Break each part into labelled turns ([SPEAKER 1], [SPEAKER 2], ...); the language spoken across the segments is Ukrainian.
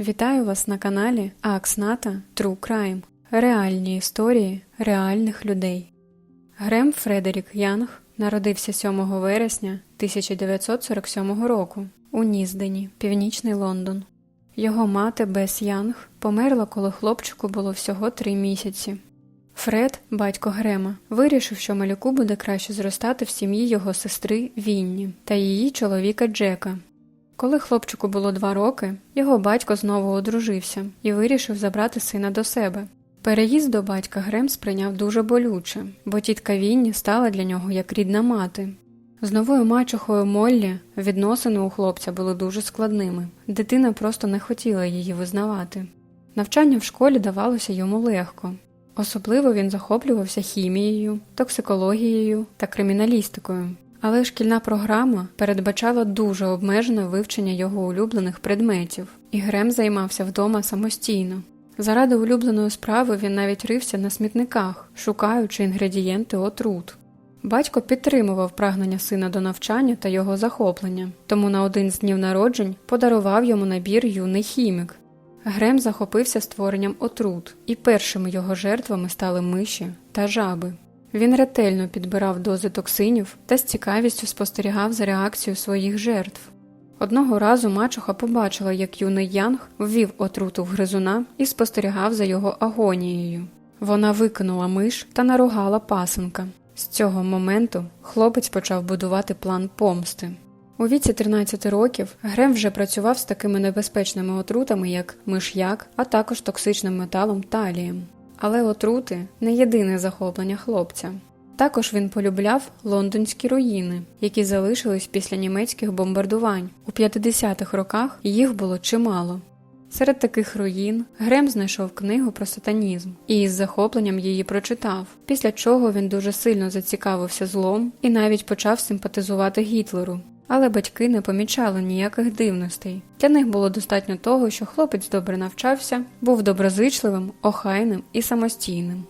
[SPEAKER 1] Вітаю вас на каналі Аксната True Crime. Реальні історії реальних людей. Грем Фредерік Янг народився 7 вересня 1947 року у Ніздені, Північний Лондон. Його мати Бес Янг померла, коли хлопчику було всього три місяці. Фред, батько Грема, вирішив, що малюку буде краще зростати в сім'ї його сестри Вінні та її чоловіка Джека. Коли хлопчику було два роки, його батько знову одружився і вирішив забрати сина до себе. Переїзд до батька Грем сприйняв дуже болюче, бо тітка Вінні стала для нього як рідна мати. З новою мачухою Моллі відносини у хлопця були дуже складними. Дитина просто не хотіла її визнавати. Навчання в школі давалося йому легко. Особливо він захоплювався хімією, токсикологією та криміналістикою. Але шкільна програма передбачала дуже обмежене вивчення його улюблених предметів, і Грем займався вдома самостійно. Заради улюбленої справи він навіть рився на смітниках, шукаючи інгредієнти отрут. Батько підтримував прагнення сина до навчання та його захоплення, тому на один з днів народжень подарував йому набір юний хімік. Грем захопився створенням отрут, і першими його жертвами стали миші та жаби. Він ретельно підбирав дози токсинів та з цікавістю спостерігав за реакцією своїх жертв. Одного разу мачуха побачила, як юний Янг ввів отруту в гризуна і спостерігав за його агонією. Вона викинула миш та наругала пасенка. З цього моменту хлопець почав будувати план помсти. У віці 13 років Грем вже працював з такими небезпечними отрутами, як миш'як, а також токсичним металом талієм. Але отрути не єдине захоплення хлопця. Також він полюбляв лондонські руїни, які залишились після німецьких бомбардувань. У 50-х роках їх було чимало. Серед таких руїн Грем знайшов книгу про сатанізм і із захопленням її прочитав, після чого він дуже сильно зацікавився злом і навіть почав симпатизувати Гітлеру. Але батьки не помічали ніяких дивностей. Для них було достатньо того, що хлопець добре навчався, був доброзичливим, охайним і самостійним.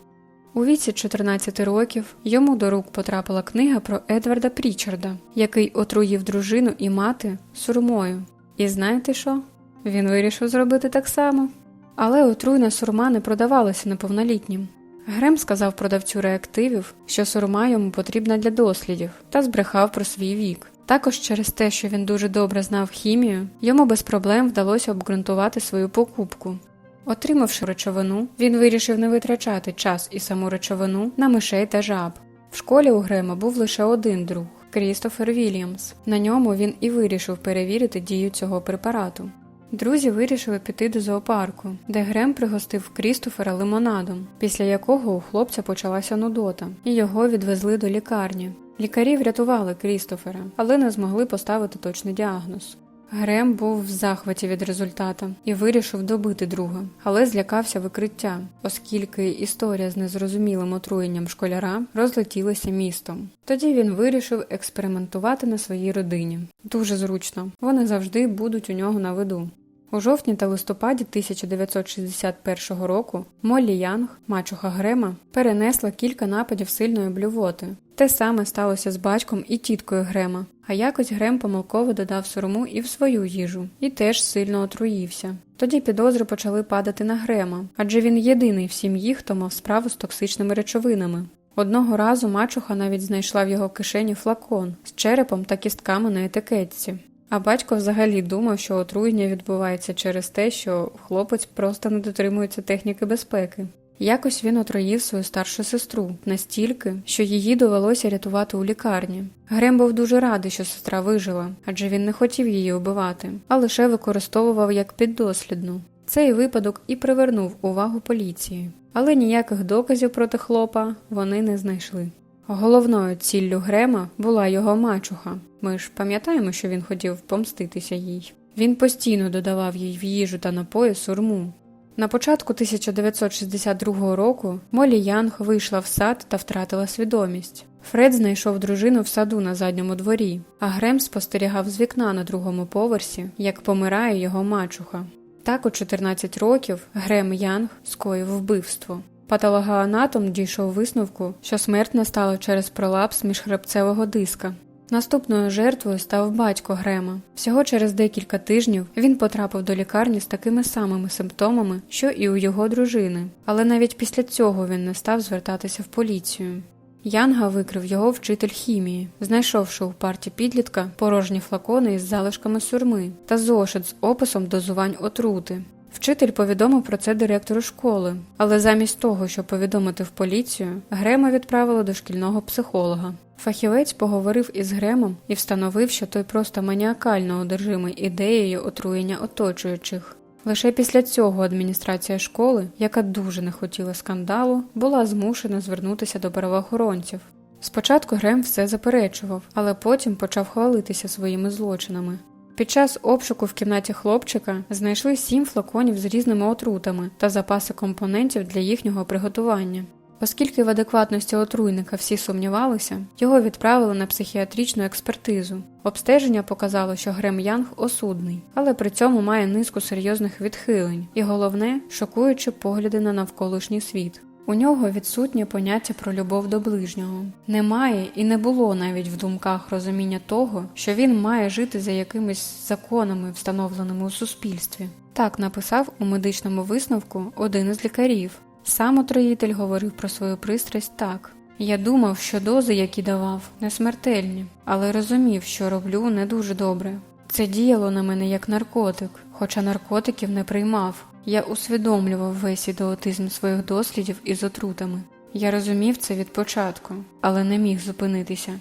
[SPEAKER 1] У віці 14 років йому до рук потрапила книга про Едварда Прічарда, який отруїв дружину і мати сурмою. І знаєте що? Він вирішив зробити так само. Але отруйна сурма не продавалася неповнолітнім. Грем сказав продавцю реактивів, що сурма йому потрібна для дослідів, та збрехав про свій вік. Також через те, що він дуже добре знав хімію, йому без проблем вдалося обґрунтувати свою покупку. Отримавши речовину, він вирішив не витрачати час і саму речовину на мишей та жаб. В школі у Грема був лише один друг Крістофер Вільямс. На ньому він і вирішив перевірити дію цього препарату. Друзі вирішили піти до зоопарку, де Грем пригостив Крістофера лимонадом, після якого у хлопця почалася нудота, і його відвезли до лікарні. Лікарі врятували Крістофера, але не змогли поставити точний діагноз. Грем був в захваті від результата і вирішив добити друга, але злякався викриття, оскільки історія з незрозумілим отруєнням школяра розлетілася містом. Тоді він вирішив експериментувати на своїй родині. Дуже зручно, вони завжди будуть у нього на виду. У жовтні та листопаді 1961 року Моллі Янг, мачуха Грема, перенесла кілька нападів сильної блювоти. Те саме сталося з батьком і тіткою Грема, а якось Грем помилково додав сурму і в свою їжу, і теж сильно отруївся. Тоді підозри почали падати на Грема, адже він єдиний в сім'ї, хто мав справу з токсичними речовинами. Одного разу мачуха навіть знайшла в його кишені флакон з черепом та кістками на етикетці. А батько взагалі думав, що отруєння відбувається через те, що хлопець просто не дотримується техніки безпеки. Якось він отруїв свою старшу сестру настільки, що її довелося рятувати у лікарні. Грем був дуже радий, що сестра вижила, адже він не хотів її вбивати, а лише використовував як піддослідну. Цей випадок і привернув увагу поліції, але ніяких доказів проти хлопа вони не знайшли. Головною ціллю Грема була його мачуха. Ми ж пам'ятаємо, що він хотів помститися їй. Він постійно додавав їй в їжу та напої сурму. На початку 1962 року Молі Янг вийшла в сад та втратила свідомість. Фред знайшов дружину в саду на задньому дворі, а Грем спостерігав з вікна на другому поверсі, як помирає його мачуха. Так у 14 років Грем Янг скоїв вбивство. Патологоанатом дійшов висновку, що смерть настала через пролапс міжхребцевого диска. Наступною жертвою став батько Грема. Всього через декілька тижнів він потрапив до лікарні з такими самими симптомами, що і у його дружини, але навіть після цього він не став звертатися в поліцію. Янга викрив його вчитель хімії, знайшовши у парті підлітка порожні флакони із залишками сурми та зошит з описом дозувань отрути. Вчитель повідомив про це директору школи, але замість того, щоб повідомити в поліцію, Грема відправили до шкільного психолога. Фахівець поговорив із Гремом і встановив, що той просто маніакально одержимий ідеєю отруєння оточуючих. Лише після цього адміністрація школи, яка дуже не хотіла скандалу, була змушена звернутися до правоохоронців. Спочатку Грем все заперечував, але потім почав хвалитися своїми злочинами. Під час обшуку в кімнаті хлопчика знайшли сім флаконів з різними отрутами та запаси компонентів для їхнього приготування. Оскільки в адекватності отруйника всі сумнівалися, його відправили на психіатричну експертизу. Обстеження показало, що Грем Янг осудний, але при цьому має низку серйозних відхилень і головне шокуючі погляди на навколишній світ. У нього відсутнє поняття про любов до ближнього. Немає і не було навіть в думках розуміння того, що він має жити за якимись законами, встановленими у суспільстві. Так написав у медичному висновку один із лікарів. Сам отруїтель говорив про свою пристрасть так. Я думав, що дози, які давав, не смертельні, але розумів, що роблю не дуже добре. Це діяло на мене як наркотик, хоча наркотиків не приймав. Я усвідомлював весь ідеотизм своїх дослідів із отрутами. Я розумів це від початку, але не міг зупинитися.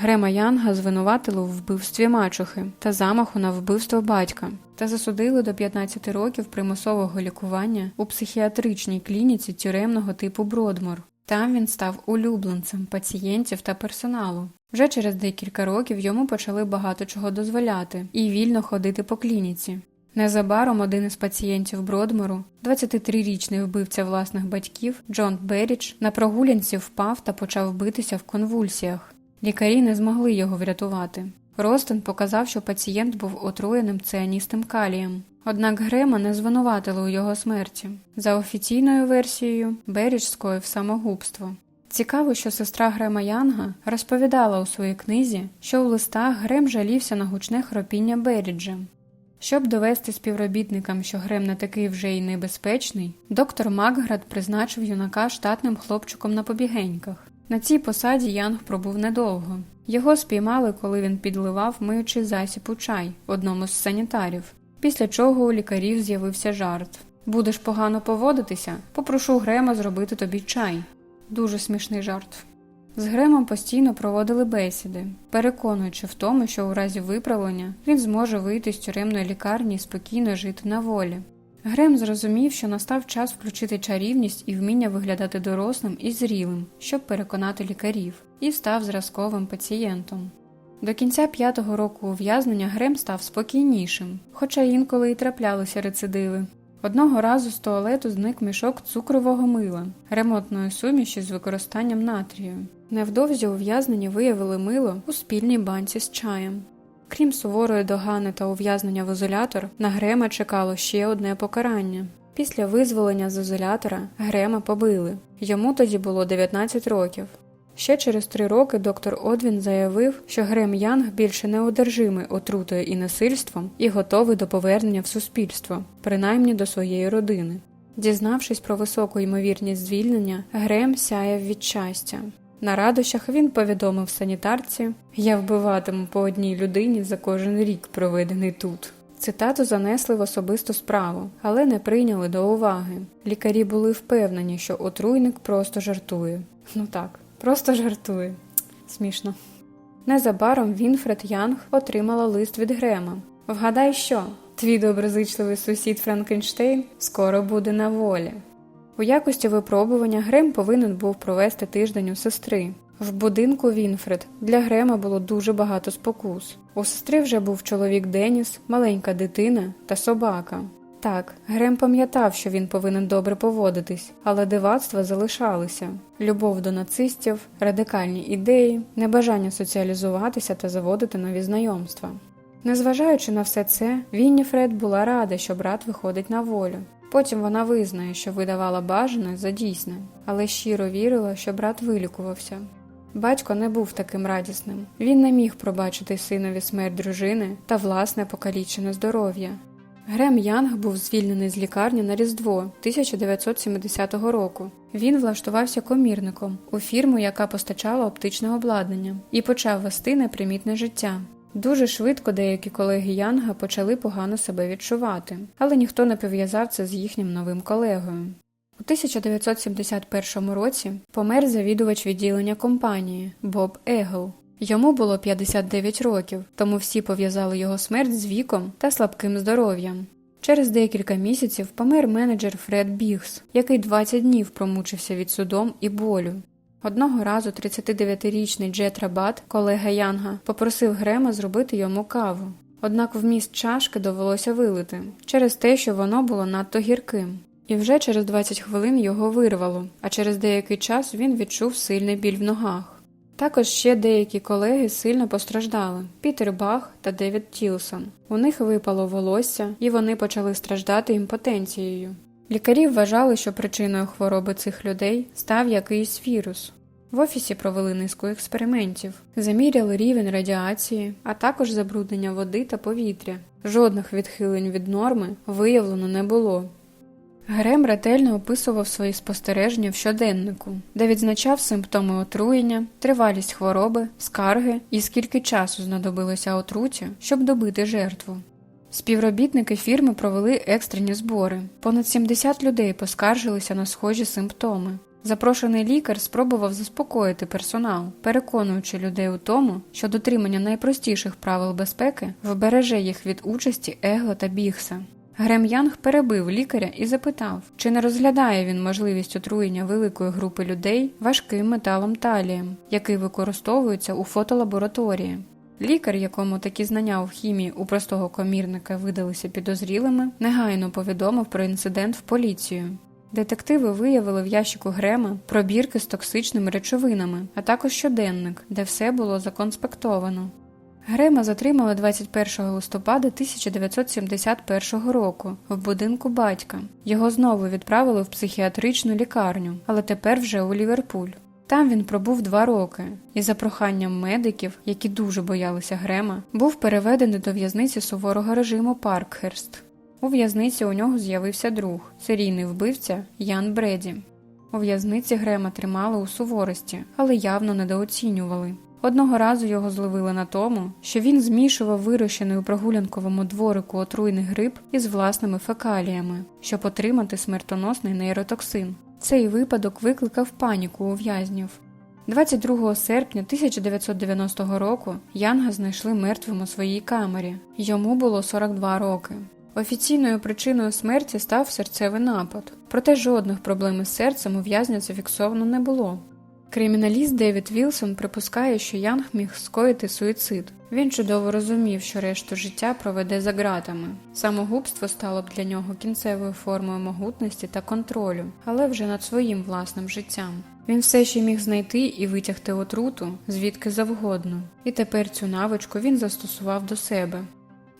[SPEAKER 1] Грема Янга звинуватили у вбивстві мачухи та замаху на вбивство батька та засудили до 15 років примусового лікування у психіатричній клініці тюремного типу Бродмор. Там він став улюбленцем пацієнтів та персоналу. Вже через декілька років йому почали багато чого дозволяти і вільно ходити по клініці. Незабаром один із пацієнтів Бродмору, 23-річний вбивця власних батьків Джон Берідж, на прогулянці впав та почав битися в конвульсіях. Лікарі не змогли його врятувати. Ростен показав, що пацієнт був отруєним цианістим калієм. Однак Грема не звинуватили у його смерті. За офіційною версією, Берідж скоїв самогубство. Цікаво, що сестра Грема Янга розповідала у своїй книзі, що у листах Грем жалівся на гучне хропіння Беріджа. Щоб довести співробітникам, що Грем не такий вже й небезпечний, доктор Макград призначив юнака штатним хлопчиком на побігеньках. На цій посаді Янг пробув недовго. Його спіймали, коли він підливав засіб у чай одному з санітарів, після чого у лікарів з'явився жарт Будеш погано поводитися, попрошу Грема зробити тобі чай. Дуже смішний жарт. З Гремом постійно проводили бесіди, переконуючи в тому, що у разі виправлення він зможе вийти з тюремної лікарні і спокійно жити на волі. Грем зрозумів, що настав час включити чарівність і вміння виглядати дорослим і зрілим, щоб переконати лікарів, і став зразковим пацієнтом. До кінця п'ятого року ув'язнення Грем став спокійнішим, хоча інколи й траплялися рецидиви. Одного разу з туалету зник мішок цукрового мила, ремонтної суміші з використанням натрію. Невдовзі ув'язнені виявили мило у спільній банці з чаєм. Крім суворої догани та ув'язнення в ізолятор, на Грема чекало ще одне покарання. Після визволення з ізолятора Грема побили. Йому тоді було 19 років. Ще через три роки доктор Одвін заявив, що Грем Янг більше не одержимий отрутою і насильством і готовий до повернення в суспільство, принаймні до своєї родини. Дізнавшись про високу ймовірність звільнення, Грем сяяв від щастя. На радощах він повідомив санітарці Я вбиватиму по одній людині за кожен рік, проведений тут. Цитату занесли в особисту справу, але не прийняли до уваги. Лікарі були впевнені, що отруйник просто жартує. Ну так, просто жартує. Смішно. Незабаром Вінфред Янг отримала лист від Грема. Вгадай, що твій доброзичливий сусід Франкенштейн скоро буде на волі. У якості випробування Грем повинен був провести тиждень у сестри. В будинку Вінфред для Грема було дуже багато спокус. У сестри вже був чоловік Деніс, маленька дитина та собака. Так, Грем пам'ятав, що він повинен добре поводитись, але дивацтва залишалися: любов до нацистів, радикальні ідеї, небажання соціалізуватися та заводити нові знайомства. Незважаючи на все це, Вінніфред була рада, що брат виходить на волю. Потім вона визнає, що видавала бажане за дійсне, але щиро вірила, що брат вилікувався. Батько не був таким радісним. Він не міг пробачити синові смерть дружини та власне покалічене здоров'я. Грем Янг був звільнений з лікарні на Різдво 1970 року. Він влаштувався комірником у фірму, яка постачала оптичне обладнання, і почав вести непримітне життя. Дуже швидко деякі колеги Янга почали погано себе відчувати, але ніхто не пов'язав це з їхнім новим колегою. У 1971 році помер завідувач відділення компанії Боб Егл. Йому було 59 років, тому всі пов'язали його смерть з віком та слабким здоров'ям. Через декілька місяців помер менеджер Фред Бігс, який 20 днів промучився від судом і болю. Одного разу 39-річний Джет Рабат, колега Янга, попросив Грема зробити йому каву. Однак вміст чашки довелося вилити через те, що воно було надто гірким. І вже через 20 хвилин його вирвало, а через деякий час він відчув сильний біль в ногах. Також ще деякі колеги сильно постраждали Пітер Бах та Девід Тілсон. У них випало волосся, і вони почали страждати імпотенцією. Лікарі вважали, що причиною хвороби цих людей став якийсь вірус. В офісі провели низку експериментів, заміряли рівень радіації, а також забруднення води та повітря. Жодних відхилень від норми виявлено не було. Грем ретельно описував свої спостереження в щоденнику, де відзначав симптоми отруєння, тривалість хвороби, скарги і скільки часу знадобилося отруті, щоб добити жертву. Співробітники фірми провели екстрені збори. Понад 70 людей поскаржилися на схожі симптоми. Запрошений лікар спробував заспокоїти персонал, переконуючи людей у тому, що дотримання найпростіших правил безпеки вбереже їх від участі Егла та Бігса. Грем Янг перебив лікаря і запитав, чи не розглядає він можливість отруєння великої групи людей важким металом талієм, який використовується у фотолабораторії. Лікар, якому такі знання у хімії у простого комірника видалися підозрілими, негайно повідомив про інцидент в поліцію. Детективи виявили в ящику Грема пробірки з токсичними речовинами, а також щоденник, де все було законспектовано. Грема затримали 21 листопада 1971 року в будинку батька. Його знову відправили в психіатричну лікарню, але тепер вже у Ліверпуль. Там він пробув два роки і, за проханням медиків, які дуже боялися Грема, був переведений до в'язниці суворого режиму Паркхерст. У в'язниці у нього з'явився друг, серійний вбивця Ян Бреді. У в'язниці Грема тримали у суворості, але явно недооцінювали. Одного разу його зловили на тому, що він змішував вирощений у прогулянковому дворику отруйний гриб із власними фекаліями, щоб отримати смертоносний нейротоксин. Цей випадок викликав паніку у в'язнів. 22 серпня 1990 року Янга знайшли мертвим у своїй камері. Йому було 42 роки. Офіційною причиною смерті став серцевий напад, проте жодних проблем із серцем у в'язня зафіксовано не було. Криміналіст Девід Вілсон припускає, що Янг міг скоїти суїцид. Він чудово розумів, що решту життя проведе за ґратами. Самогубство стало б для нього кінцевою формою могутності та контролю, але вже над своїм власним життям. Він все ще міг знайти і витягти отруту звідки завгодно, і тепер цю навичку він застосував до себе.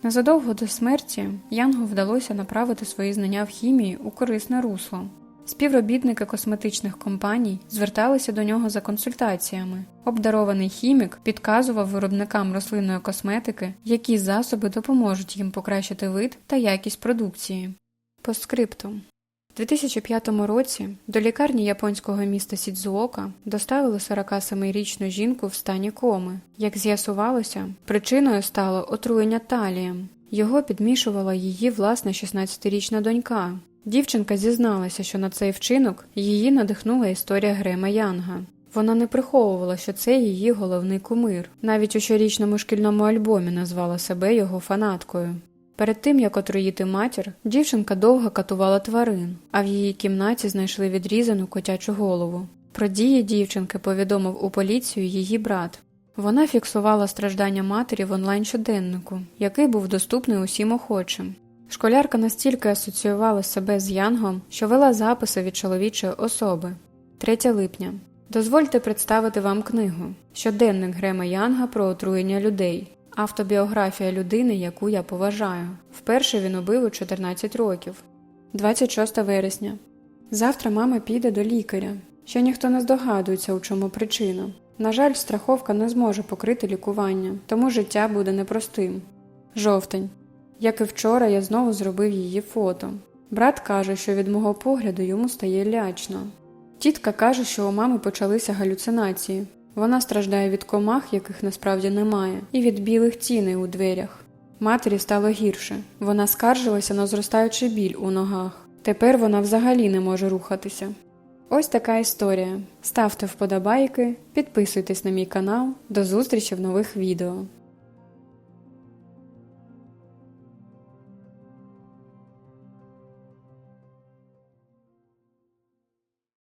[SPEAKER 1] Незадовго до смерті Янгу вдалося направити свої знання в хімії у корисне русло. Співробітники косметичних компаній зверталися до нього за консультаціями. Обдарований хімік підказував виробникам рослинної косметики, які засоби допоможуть їм покращити вид та якість продукції. Постскриптум. У 2005 році до лікарні японського міста Сідзуока доставили 47-річну жінку в стані коми. Як з'ясувалося, причиною стало отруєння талієм. Його підмішувала її власна 16-річна донька. Дівчинка зізналася, що на цей вчинок її надихнула історія Грема Янга. Вона не приховувала, що це її головний кумир. Навіть у щорічному шкільному альбомі назвала себе його фанаткою. Перед тим як отруїти матір, дівчинка довго катувала тварин, а в її кімнаті знайшли відрізану котячу голову. Про дії дівчинки повідомив у поліцію її брат. Вона фіксувала страждання матері в онлайн щоденнику, який був доступний усім охочим. Школярка настільки асоціювала себе з Янгом, що вела записи від чоловічої особи. 3 липня. Дозвольте представити вам книгу Щоденник Грема Янга про отруєння людей. Автобіографія людини, яку я поважаю. Вперше він убив у 14 років. 26 вересня. Завтра мама піде до лікаря. Ще ніхто не здогадується, у чому причина. На жаль, страховка не зможе покрити лікування, тому життя буде непростим. Жовтень. Як і вчора, я знову зробив її фото. Брат каже, що від мого погляду йому стає лячно. Тітка каже, що у мами почалися галюцинації. Вона страждає від комах, яких насправді немає, і від білих тіней у дверях. Матері стало гірше. Вона скаржилася на зростаючий біль у ногах. Тепер вона взагалі не може рухатися. Ось така історія. Ставте вподобайки, підписуйтесь на мій канал. До зустрічі в нових відео.